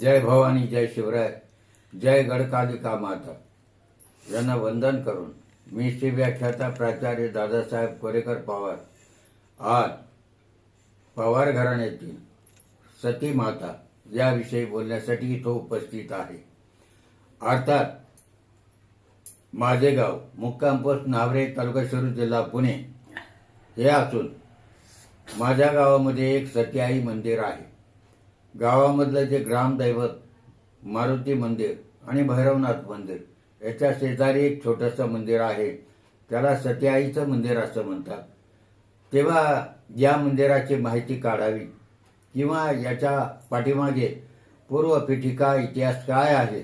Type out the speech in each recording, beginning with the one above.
जय भवानी जय शिवराय जय गडकालिका माता. यांना वंदन करून मी श्री व्याख्याता प्राचार्य दादासाहेब कोरेकर पवार आज पवार घराण्यातील सती माता याविषयी बोलण्यासाठी इथं उपस्थित आहे. अर्थात माझे गाव मुक्काम पोस्ट नावरे तालुका शिरूर जिल्हा पुणे हे असून माझ्या गावामध्ये एक सती आई मंदिर आहे. गावामधलं जे ग्रामदैवत मारुती मंदिर आणि भैरवनाथ मंदिर याच्या शेजारी एक छोटंसं मंदिर आहे. त्याला सत्याईचं मंदिर असं म्हणतात. तेव्हा या मंदिराची माहिती काढावी किंवा याच्या पाठीमागे पूर्वपीठिका इतिहास काय आहे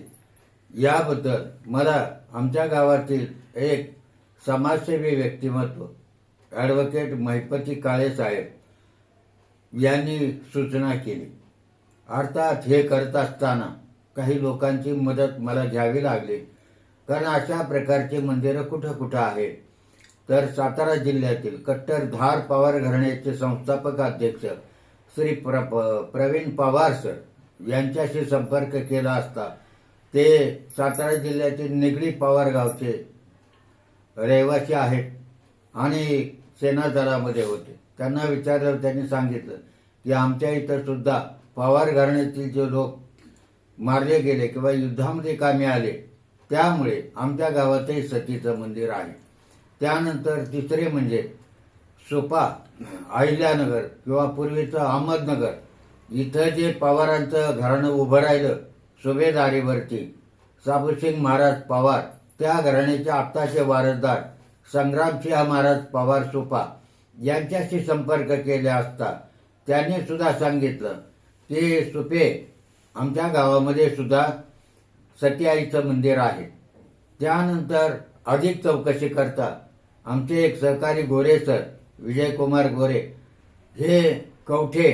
याबद्दल मला आमच्या गावातील एक समाजसेवी व्यक्तिमत्व ॲडव्होकेट महिपती काळे साहेब यांनी सूचना केली. अर्थात हे करत असताना काही लोकांची मदत मला घ्यावी लागली. कारण अशा प्रकारची मंदिरं कुठं कुठं आहेत? तर सातारा जिल्ह्यातील कट्टर धार पवार घराण्याचे संस्थापक अध्यक्ष श्री प्र प्रवीण पवार सर यांच्याशी संपर्क केला असता ते सातारा जिल्ह्यातील निगडी पवार गावचे रहिवासी आहेत आणि सेना दलामध्ये होते. त्यांना विचारलं त्यांनी सांगितलं की आमच्या इथं सुद्धा पवार घराण्यातील जे लोक मारले गेले किंवा युद्धामध्ये कामी आले त्यामुळे आमच्या गावातही सतीचं मंदिर आहे. त्यानंतर तिसरे म्हणजे सोपा अहिल्यानगर किंवा पूर्वीचं अहमदनगर. इथं जे पवारांचं घराणं उभं राहिलं सुभेदारीवरती साबुसिंग महाराज पवार त्या घराण्याचे आत्ताचे वारसदार संग्रामसिंह महाराज पवार सोपा यांच्याशी संपर्क केले असता त्यांनी सुद्धा सांगितलं ते सुपे आमच्या गावामध्ये सुद्धा सतीआईचं मंदिर आहे. त्यानंतर अधिक चौकशी करता आमचे एक सरकारी गोरे सर विजयकुमार गोरे हे कवठे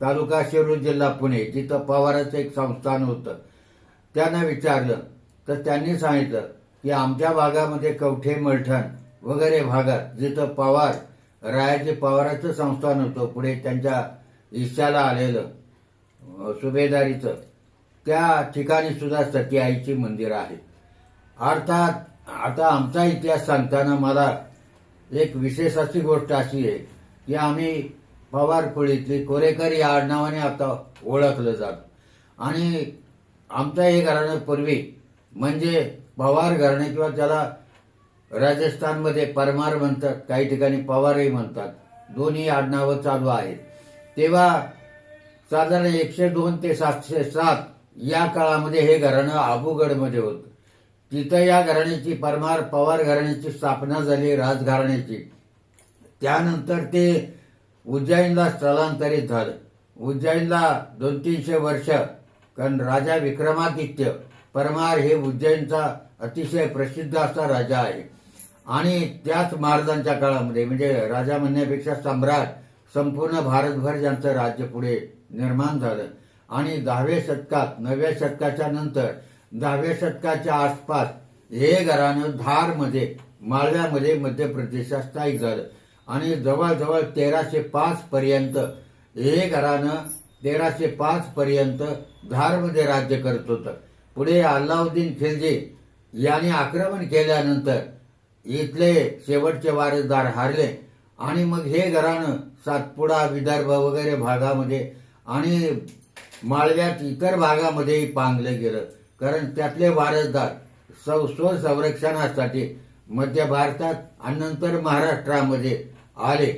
तालुका शिरूर जिल्हा पुणे जिथं पवाराचं एक संस्थान होतं. त्यांना विचारलं तर त्यांनी सांगितलं की आमच्या भागामध्ये कवठे मलठण वगैरे भागात जिथं पवार रायाचे पवाराचं संस्थान होतं पुढे त्यांच्या ईशाला आलेलं. सुभेदारीचं. त्या ठिकाणी सुद्धा सती आईची मंदिर आहे. अर्थात आता आमचा इतिहास सांगताना मला एक विशेष अशी गोष्ट अशी आहे की आम्ही पवार खोळीतली कोरेकर या आडनावाने आता ओळखलं जात. आणि आमचं हे घराणं पूर्वी म्हणजे पवार घराणे किंवा त्याला राजस्थानमध्ये परमार म्हणतात काही ठिकाणी पवारही म्हणतात दोन्ही आडनावं चालू आहेत. तेव्हा साधारण एकशे दोन ते सातशे सात या काळामध्ये हे घराणं आबूगडमध्ये होतं. तिथं या घराण्याची परमार पवार घराण्याची स्थापना झाली राजघराण्याची त्यानंतर ते उज्जैनला स्थलांतरित झालं. उज्जैनला दोन तीनशे वर्ष कारण राजा विक्रमादित्य परमार हे उज्जैनचा अतिशय प्रसिद्ध असा राजा आहे. आणि त्याच महाराजांच्या काळामध्ये म्हणजे राजा म्हणण्यापेक्षा सम्राट संपूर्ण भारतभर ज्यांचं राज्य पुढे निर्माण झालं. आणि दहाव्या शतकात नवव्या शतकाच्या नंतर दहाव्या शतकाच्या आसपास हे घराणं धारमध्ये माळव्यामध्ये मध्य प्रदेशात स्थायिक झालं. आणि जवळजवळ तेराशे पाच पर्यंत हे घराणं तेराशे पाच पर्यंत धारमध्ये राज्य करत होतं. पुढे अल्लाउद्दीन खिलजी यांनी आक्रमण केल्यानंतर इथले शेवटचे वारसदार हारले. आणि मग हे घराणं सातपुडा विदर्भ वगैरे भागामध्ये आणि माळव्यात इतर भागामध्येही पांगलं गेलं. कारण त्यातले वारसदार सौ स्वसंरक्षणासाठी मध्य भारतात आणि नंतर महाराष्ट्रामध्ये आले.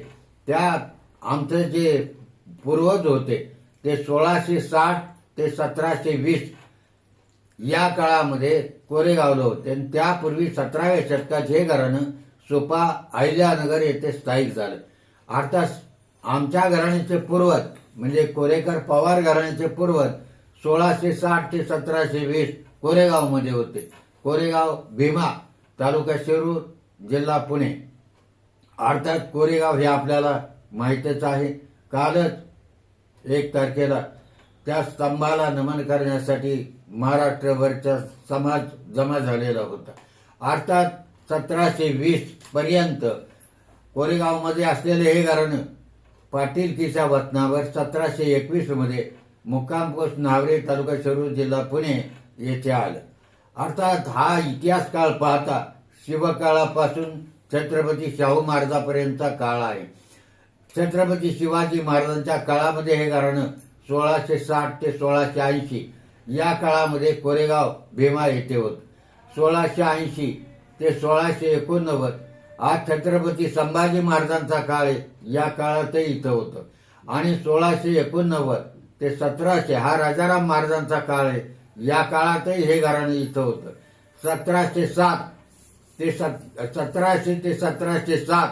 त्या आमचे जे पूर्वज होते ते सोळाशे साठ ते सतराशे वीस या काळामध्ये कोरेगावलं होते. आणि त्यापूर्वी सतराव्या शतकात हे घराणं सोपा अहिल्यानगर येथे स्थायिक झालं. अर्थात आमच्या घराण्याचे पूर्वज म्हणजे कोरेकर पवार घराण्याचे पूर्वज सोळाशे साठ ते सतराशे वीस कोरेगावमध्ये होते. कोरेगाव भीमा तालुका शिरूर जिल्हा पुणे. अर्थात कोरेगाव हे आपल्याला माहीतच आहे. कालच एक तारखेला त्या स्तंभाला नमन करण्यासाठी महाराष्ट्रभरचा समाज जमा झालेला होता. अर्थात सतराशे वीस पर्यंत कोरेगावमध्ये असलेले हे घराणं पाटीलकीच्या वतनावर सतराशे एकवीसमध्ये मुक्काम नावरे तालुका शिरूर जिल्हा पुणे येथे आलं. अर्थात हा इतिहास काळ पाहता शिवकाळापासून छत्रपती शाहू महाराजापर्यंतचा काळ आहे. छत्रपती शिवाजी महाराजांच्या काळामध्ये हे घराणं सोळाशे साठ ते सोळाशे ऐंशी या काळामध्ये कोरेगाव भीमा येथे होत. सोळाशे ऐंशी ते सोळाशे एकोणनव्वद आज छत्रपती संभाजी महाराजांचा काळ आहे. या काळातही इथं होतं. आणि सोळाशे एकोणनव्वद ते सतराशे हा राजाराम महाराजांचा काळ आहे. या काळातही हे घराणं इथं होतं. सतराशे सात ते सत सतराशे ते सतराशे सात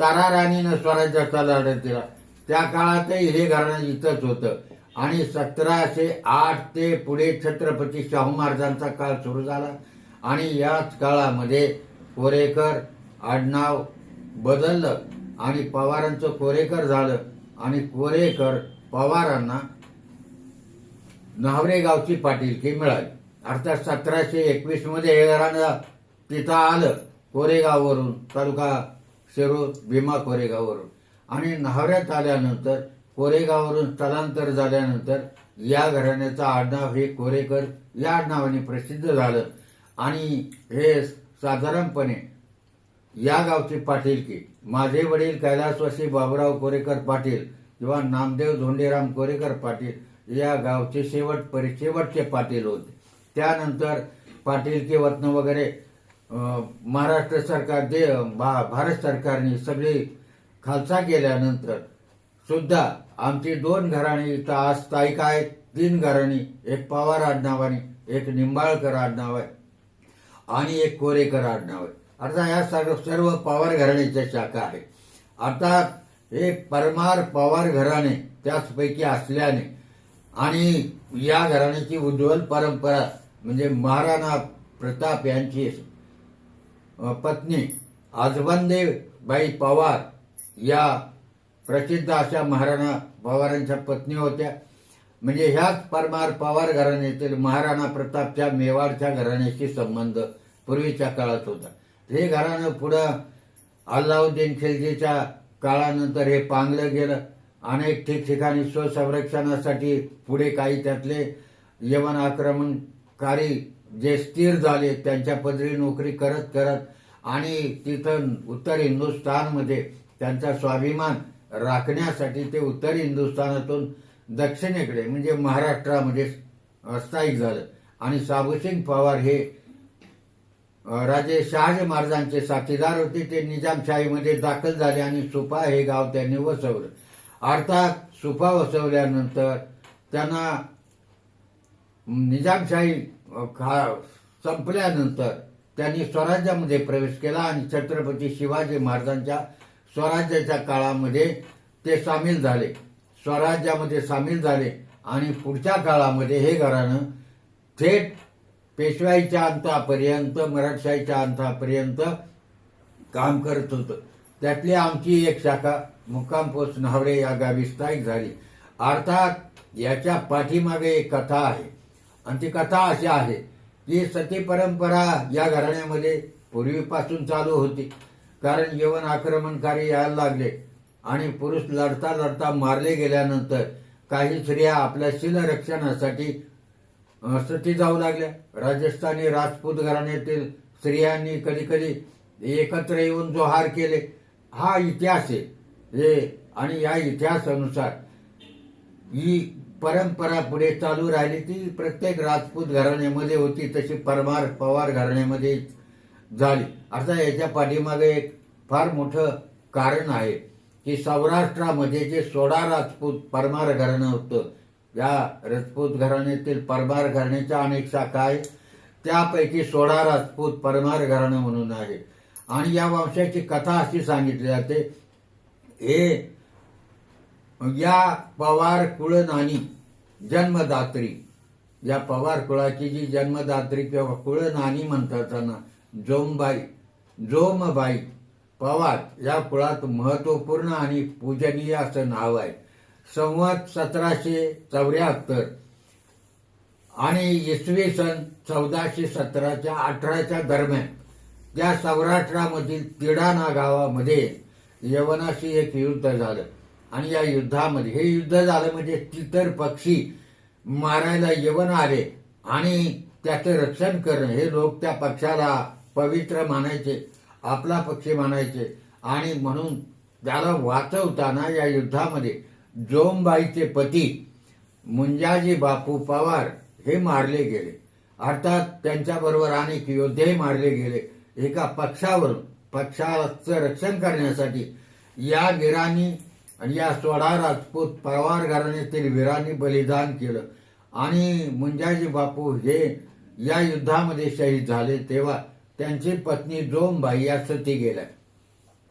तारा राणीनं स्वराज्याचा लढा दिला. त्या काळातही हे घराणं इथंच होतं. आणि सतराशे आठ ते पुढे छत्रपती शाहू महाराजांचा काळ सुरू झाला. आणि याच काळामध्ये कोरेकर आडनाव बदललं आणि पवारांचं कोरेकर झालं आणि कोरेकर पवारांना नावरे गावची पाटीलकी मिळाली. अर्थात सतराशे एकवीसमध्ये हे घराणं तिथं आलं कोरेगाववरून तालुका शिरूर भीमा कोरेगाववरून. आणि न्हावऱ्यात आल्यानंतर कोरेगाववरून स्थलांतर झाल्यानंतर या घराण्याचं आडनाव हे कोरेकर या आडनावाने प्रसिद्ध झालं. आणि हे साधारणपणे या गावची पाटीलकी माझे वडील कैलासवासी बाबुराव कोरेकर पाटील किंवा नामदेव धोंडेराम कोरेकर पाटील या गावचे शेवट परि शेवटचे पाटील होते. त्यानंतर पाटीलकी वतन वगैरे महाराष्ट्र सरकार दे भा- भारत सरकारने सगळी खालसा केल्यानंतर सुद्धा आमची दोन घराणी इथं आज स्थायिक आहेत. तीन घराणी एक पवार आडनावाने एक निंबाळकर आडनाव आहे आणि एक कोरेकर आडनाव आहे. अर्थात या सर्व सर्व पवार घराण्याच्या शाखा आहे. अर्थात हे परमार पवार घराणे त्याचपैकी असल्याने आणि या घराण्याची उज्ज्वल परंपरा म्हणजे महाराणा प्रताप यांची पत्नी आजबंदेबाई पवार या प्रसिद्ध अशा महाराणा पवारांच्या पत्नी होत्या. म्हणजे ह्याच परमार पवार घराण्यातील महाराणा प्रतापच्या मेवाडच्या घराण्याशी संबंध पूर्वीच्या काळात होता. हे घरानं पुढं अल्लाउद्दीन खिलजीच्या काळानंतर हे पांगलं गेलं. अनेक ठिकठिकाणी स्वसंरक्षणासाठी पुढे काही त्यातले यवन आक्रमणकारी जे स्थिर झाले त्यांच्या पदरी नोकरी करत करत आणि तिथं उत्तर हिंदुस्थानमध्ये त्यांचा स्वाभिमान राखण्यासाठी ते उत्तर हिंदुस्थानातून दक्षिणेकडे म्हणजे महाराष्ट्रामध्ये स्थायिक झालं. आणि साबुसिंग पवार हे राजे शहाजी महाराजांचे साथीदार होते. ते निजामशाहीमध्ये दाखल झाले आणि सुपा हे गाव त्यांनी वसवलं. अर्थात सुपा वसवल्यानंतर त्यांना निजामशाही खा संपल्यानंतर त्यांनी स्वराज्यामध्ये प्रवेश केला आणि छत्रपती शिवाजी महाराजांच्या स्वराज्याच्या काळामध्ये ते सामील झाले. स्वराज्यामध्ये सामील झाले आणि पुढच्या काळामध्ये हे घराणं थेट पेशवाईच्या अंतापर्यंत मराठशाहीच्या अंतापर्यंत काम करत होतं. त्यातली आमची एक शाखा मुक्काम पोस्ट न्हावरे या गावी स्थायिक झाली. अर्थात याच्या पाठीमागे एक कथा आहे. आणि ती कथा अशी आहे की सती परंपरा या घराण्यामध्ये पूर्वीपासून चालू होती. कारण यवन आक्रमणकारी यायला लागले आणि पुरुष लढता लढता मारले गेल्यानंतर काही स्त्रिया आपल्या शिलरक्षणासाठी सती जाऊ लागल्या. राजस्थानी राजपूत घराण्यातील स्त्रियांनी कधी कधी एकत्र येऊन जोहार केले. हा इतिहास आहे. हे आणि या इतिहासानुसार ही परंपरा पुढे चालू राहिली ती प्रत्येक राजपूत घराण्यामध्ये होती तशी परमार पवार घराण्यामध्ये झाली. आता याच्या पाठीमागे एक फार मोठं कारण आहे की सौराष्ट्रामध्ये जे सोळा राजपूत परमार घराणं होतं या राजपूत घराण्यातील परमार घराण्याच्या अनेक शाखा आहेत. त्यापैकी सोळा राजपूत परमार घराणं म्हणून आहे आणि या वंशाची कथा अशी सांगितली जाते हे या पवार कुळ नानी जन्मदात्री. या पवार कुळाची जी जन्मदात्री किंवा कुळ नानी म्हणतात त्यांना जोमबाई जोमबाई पवार या कुळात महत्त्वपूर्ण आणि पूजनीय असं नाव आहे. संवत सतराशे चौऱ्याहत्तर आणि इसवी सन चौदाशे सतराच्या अठराच्या दरम्यान त्या सौराष्ट्रामधील तिडाणा गावामध्ये यवनाशी एक युद्ध झालं. आणि या युद्धामध्ये हे युद्ध झालं म्हणजे तितर पक्षी मारायला यवन आले आणि त्याचं रक्षण करणं हे लोक त्या पक्षाला पवित्र मानायचे आपला पक्षी मानायचे. आणि म्हणून त्याला वाचवताना या युद्धामध्ये जोमबाईचे पती मुंजाजी बापू पवार हे मारले गेले. अर्थात त्यांच्याबरोबर अनेक योद्धेही मारले गेले. एका पक्षावरून पक्षाचं रक्षण करण्यासाठी या वीरांनी या सोळा राजपूत पवार घराण्यातील वीरांनी बलिदान केलं. आणि मुंजाजी बापू हे या युद्धामध्ये शहीद झाले तेव्हा त्यांची पत्नी जोमबाई या सती गेल्या.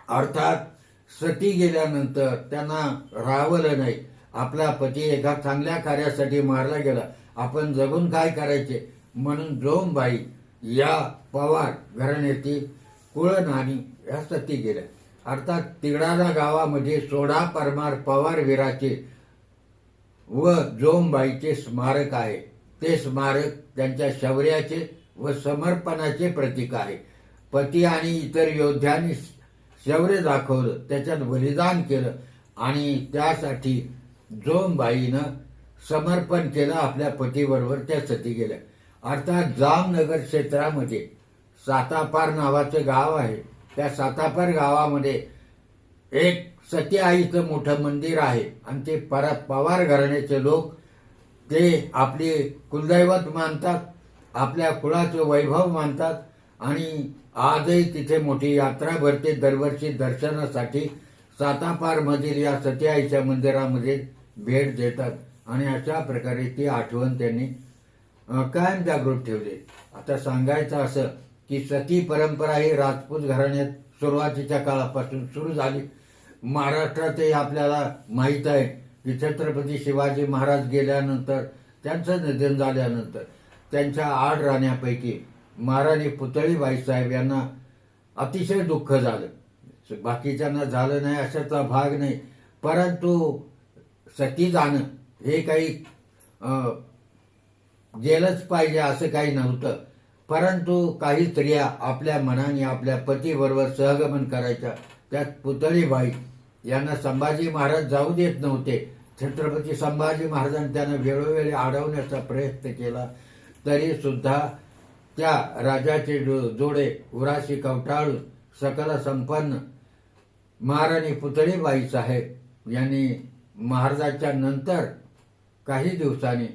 अर्थात सती गेल्यानंतर त्यांना राहावलं नाही. आपला पती एका चांगल्या कार्यासाठी मारला गेला. आपण जगून काय करायचे? म्हणून जोमबाई या पवार घराण्याची कुळनानी या सती गेल्या. अर्थात तिगडाला गावामध्ये सोडा परमार पवार वीराचे व जोमबाईचे स्मारक आहे. ते स्मारक त्यांच्या शौर्याचे व समर्पणाचे प्रतीक आहे. पती आणि इतर योद्ध्यांनी शौर्य दाखवलं त्याच्यात बलिदान केलं आणि त्यासाठी जोमबाईनं समर्पण केलं आपल्या पतीबरोबर त्या सती गेल्या. अर्थात जामनगर क्षेत्रामध्ये सातापार नावाचं गाव आहे. त्या सातापार गावामध्ये एक सती आईचं मोठं मंदिर आहे आणि ते पर पवार घराण्याचे लोक ते आपली कुलदैवत मानतात आपल्या कुळाचं वैभव मानतात आणि आजही तिथे मोठी यात्रा भरते. दरवर्षी दर्शनासाठी सातापारमधील या सती आईच्या मंदिरामध्ये भेट देतात. आणि अशा प्रकारे ती आठवण त्यांनी कायम जागृत ठेवली. आता सांगायचं असं की सती परंपरा ही राजपूत घराण्यात सुरुवातीच्या काळापासून सुरू झाली. महाराष्ट्रातही आपल्याला माहीत आहे की छत्रपती शिवाजी महाराज गेल्यानंतर त्यांचं निधन झाल्यानंतर त्यांच्या आठ राहण्यापैकी महाराणी पुतळीबाई साहेब यांना अतिशय दुःख झालं. बाकीच्यांना झालं नाही अशाचा भाग नाही. परंतु सती जाणं हे काही गेलंच पाहिजे असं काही नव्हतं. परंतु काही स्त्रिया आपल्या मनाने आपल्या पतीबरोबर सहगमन करायच्या त्यात पुतळीबाई यांना संभाजी महाराज जाऊ देत नव्हते. छत्रपती संभाजी महाराजांनी त्यांना वेळोवेळी अडवण्याचा प्रयत्न केला. तरी सुद्धा त्या राजाचे जोडे उराशी कवटाळू सकल संपन्न महाराणी पुतळीबाई साहेब यांनी महाराजाच्या नंतर काही दिवसांनी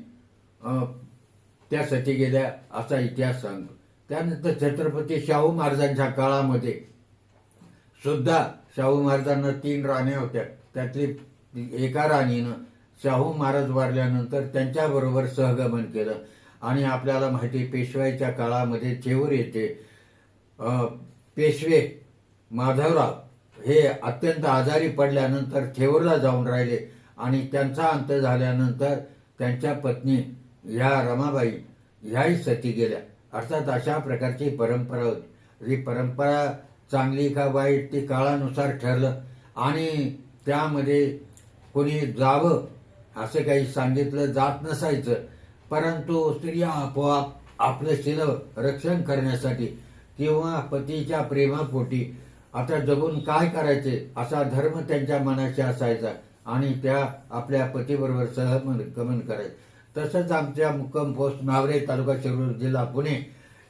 त्यासाठी गेल्या असा इतिहास सांगतो. त्यानंतर छत्रपती शाहू महाराजांच्या काळामध्ये सुद्धा शाहू महाराजांना तीन राण्या होत्या. त्यातली एका राणीनं शाहू महाराज वारल्यानंतर त्यांच्याबरोबर सहगमन केलं. आणि आपल्याला माहिती पेशवाईच्या काळामध्ये चेवूर येथे पेशवे माधवराव हे अत्यंत आजारी पडल्यानंतर थेवरला जाऊन राहिले आणि त्यांचा अंत झाल्यानंतर त्यांच्या पत्नी ह्या रमाबाई ह्याही सती गेल्या. अर्थात अशा प्रकारची परंपरा होती. ही परंपरा चांगली का वाईट ती काळानुसार ठरलं आणि त्यामध्ये कोणी जावं असं काही सांगितलं जात नसायचं. परंतु स्त्रिया आपोआप आपलं शिलं रक्षण करण्यासाठी किंवा पतीच्या प्रेमापोटी आता जगून काय करायचे असा धर्म त्यांच्या मनाशी असायचा आणि त्या आपल्या पतीबरोबर सहमन गमन करायचे. तसंच आमच्या मुक्कम पोस्ट नावरे तालुका शिरूर जिल्हा पुणे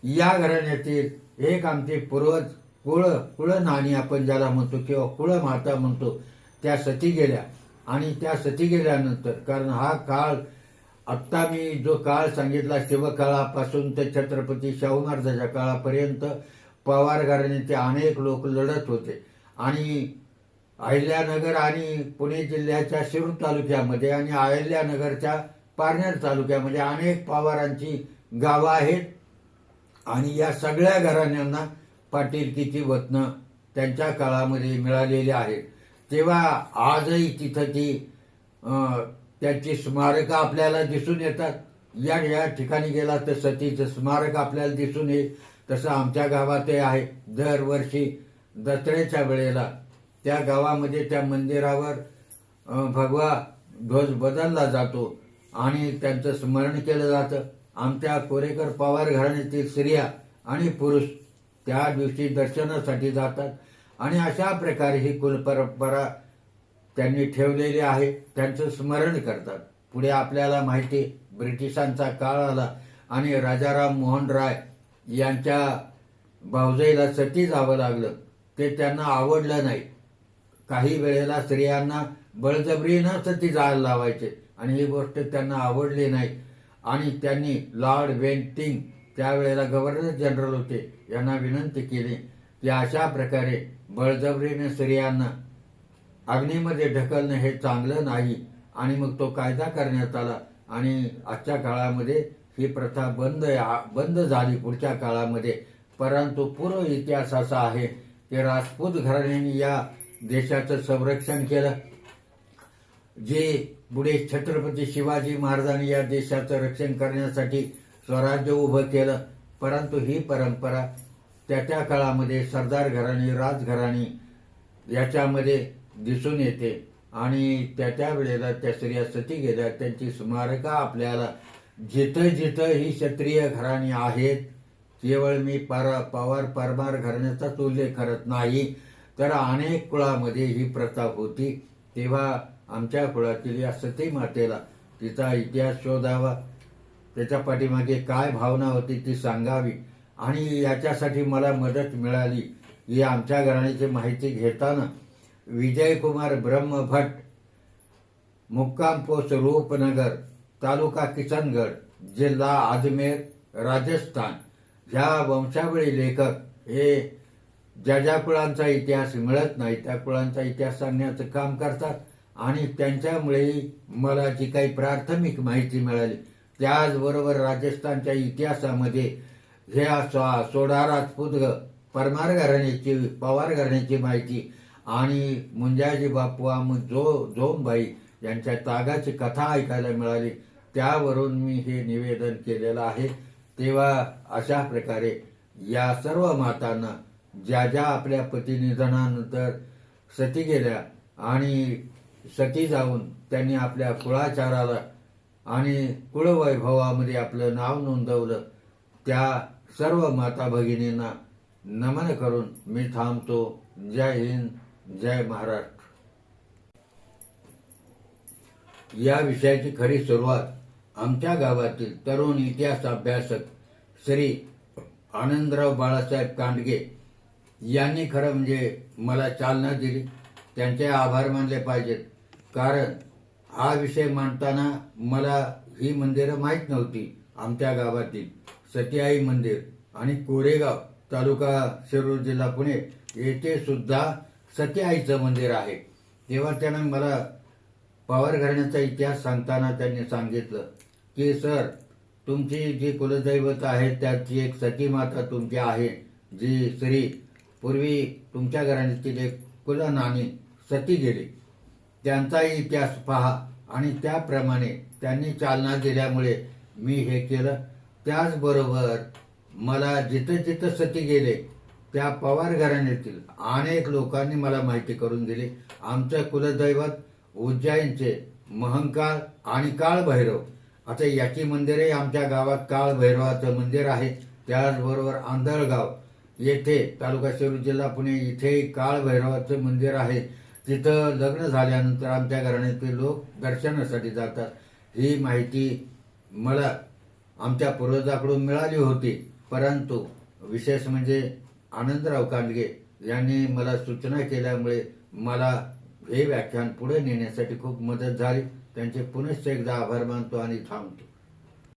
या घराण्यातील एक आमचे पूर्वज कुळ कुळ नाणी आपण ज्याला म्हणतो किंवा कुळ माता म्हणतो त्या सती गेल्या. आणि त्या सती गेल्यानंतर कारण हा काळ आत्ता मी जो काळ सांगितला शिवकाळापासून ते छत्रपती शाहू महाराजाच्या काळापर्यंत पवार घराण्याचे अनेक लोक लढत होते. आणि अहिल्यानगर आणि पुणे जिल्ह्याच्या शिरूर तालुक्यामध्ये आणि अहिल्यानगरच्या पारनेर तालुक्यामध्ये अनेक पवारांची गावं आहेत. आणि या सगळ्या घराण्यांना पाटीलकीची वतनं त्यांच्या काळामध्ये मिळालेली आहेत. तेव्हा आजही तिथं ती त्यांची स्मारकं आपल्याला दिसून येतात. या या ठिकाणी गेला तर सतीचं स्मारक आपल्याला दिसून येईल. तसं आमच्या गावातही आहे. दरवर्षी दसऱ्याच्या वेळेला त्या गावामध्ये त्या मंदिरावर भगवा ध्वज बदलला जातो आणि त्यांचं स्मरण केलं जातं. आमच्या कोरेकर पवार घराण्यातील स्त्रिया आणि पुरुष त्या दिवशी दर्शनासाठी जातात. आणि अशा प्रकारे ही कुलपरंपरा त्यांनी ठेवलेले आहे त्यांचं स्मरण करतात. पुढे आपल्याला माहिती ब्रिटिशांचा काळ आला आणि राजाराम मोहन राय यांच्या भावजईला सती जावं लागलं. ते त्यांना आवडलं नाही. काही वेळेला स्त्रियांना बळजबरीनं सती जायला लावायचे आणि ही गोष्ट त्यांना आवडली नाही. आणि त्यांनी लॉर्ड वेंटिंग त्यावेळेला गव्हर्नर जनरल होते यांना विनंती केली की अशा प्रकारे बळजबरीने स्त्रियांना अग्नीमध्ये ढकलणं हे चांगलं नाही आणि मग तो कायदा करण्यात आला. आणि आजच्या काळामध्ये ही प्रथा बंद बंद झाली पुढच्या काळामध्ये. परंतु पूर्व इतिहास असा आहे की राजपूत घराण्याने या देशाचं संरक्षण केलं. जे पुढे छत्रपती शिवाजी महाराजांनी या देशाचं रक्षण करण्यासाठी स्वराज्य उभं केलं. परंतु ही परंपरा त्या त्या काळामध्ये सरदार घराणी राजघराणी याच्यामध्ये दिसून येते. आणि त्या त्या वेळेला त्या स्त्रिया सती गेल्या. त्यांची स्मारका आपल्याला जिथं जिथं ही क्षत्रिय घराणी आहेत केवळ मी पर पवार परमार घराण्याचाच उल्लेख करत नाही तर अनेक कुळामध्ये ही प्रथा होती. तेव्हा आमच्या कुळातील या सती मातेला तिचा इतिहास शोधावा. त्याच्या पाठीमागे काय भावना होती ती सांगावी. आणि याच्यासाठी मला मदत मिळाली ही आमच्या घराण्याची माहिती घेताना विजयकुमार ब्रह्मभट मुक्काम पोस्ट रूपनगर तालुका किसनगड जिल्हा अजमेर राजस्थान. ह्या वंशावळी लेखक हे ज्या ज्या कुळांचा इतिहास मिळत नाही. त्या कुळांचा इतिहास सांगण्याचं काम करतात आणि त्यांच्यामुळेही मला जी काही प्राथमिक माहिती मिळाली त्याचबरोबर राजस्थानच्या इतिहासामध्ये ह्या सोडा राजपूत परमार घराण्याची पवार घराण्याची माहिती आणि मुंजाजी बापू मग जो जोमबाई यांच्या तागाची कथा ऐकायला मिळाली त्यावरून मी हे निवेदन केलेलं आहे. तेव्हा अशा प्रकारे या सर्व मातांना ज्या ज्या आपल्या पतिनिधनानंतर सती गेल्या आणि सती जाऊन त्यांनी आपल्या कुळाचाराला आणि कुळवैभवामध्ये आपलं नाव नोंदवलं त्या सर्व माता भगिनींना नमन करून मी थांबतो. जय हिंद. जय महाराष्ट्र. या विषयाची खरी सुरुवात आमच्या गावातील तरुण इतिहास अभ्यासक श्री आनंदराव बाळासाहेब कांडगे यांनी खरं म्हणजे मला चालना दिली. त्यांचे आभार मानले पाहिजेत. कारण हा विषय मांडताना मला ही मंदिरं माहीत नव्हती. आमच्या गावातील सतीआई मंदिर आणि कोरेगाव तालुका शिरूर जिल्हा पुणे येथे सुद्धा सतीआईचं मंदिर आहे. तेव्हा त्यांना मला पावर घराण्याचा इतिहास सांगताना त्यांनी सांगितलं की सर तुमची जी कुलदैवत आहे त्याची एक सती माता तुमची आहे जी श्री पूर्वी तुमच्या घराण्यातील एक कुलनानी सती गेली. त्यांचाही इतिहास पहा. आणि त्याप्रमाणे त्यांनी चालना दिल्यामुळे मी हे केलं. त्याचबरोबर मला जिथं जिथं सती गेले त्या पवार घराण्यातील अनेक लोकांनी मला माहिती करून दिली. आमच्या कुलदैवत उज्जैनचे महंकाळ आणि काळभैरव. आता याची मंदिरे आमच्या गावात काळभैरवाचं मंदिर आहे. त्याचबरोबर आंधळगाव येथे तालुका शिरूर जिल्हा पुणे इथे काळभैरवाचं मंदिर आहे. तिथं लग्न झाल्यानंतर आमच्या घराण्यातील लोक दर्शनासाठी जातात. ही माहिती मला आमच्या पूर्वजाकडून मिळाली होती. परंतु विशेष म्हणजे आनंदराव कांडगे यांनी मला सूचना केल्यामुळे मला हे व्याख्यान पुढे नेण्यासाठी खूप मदत झाली. त्यांचे पुनश्च एकदा आभार मानतो आणि थांबतो.